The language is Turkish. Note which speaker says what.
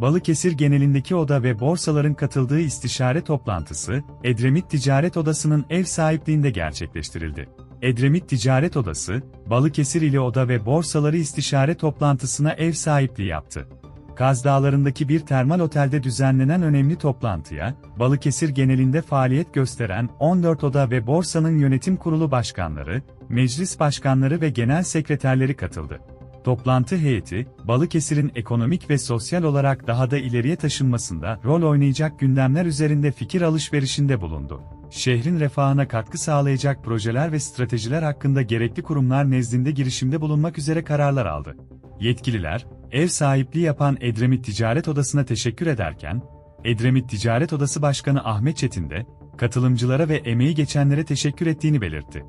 Speaker 1: Balıkesir genelindeki oda ve borsaların katıldığı istişare toplantısı, Edremit Ticaret Odası'nın ev sahipliğinde gerçekleştirildi. Edremit Ticaret Odası, Balıkesir ili oda ve borsaları istişare toplantısına ev sahipliği yaptı. Kaz Dağları'ndaki bir termal otelde düzenlenen önemli toplantıya, Balıkesir genelinde faaliyet gösteren 14 oda ve borsanın yönetim kurulu başkanları, meclis başkanları ve genel sekreterleri katıldı. Toplantı heyeti, Balıkesir'in ekonomik ve sosyal olarak daha da ileriye taşınmasında rol oynayacak gündemler üzerinde fikir alışverişinde bulundu. Şehrin refahına katkı sağlayacak projeler ve stratejiler hakkında gerekli kurumlar nezdinde girişimde bulunmak üzere kararlar aldı. Yetkililer, ev sahipliği yapan Edremit Ticaret Odası'na teşekkür ederken, Edremit Ticaret Odası Başkanı Ahmet Çetin de, katılımcılara ve emeği geçenlere teşekkür ettiğini belirtti.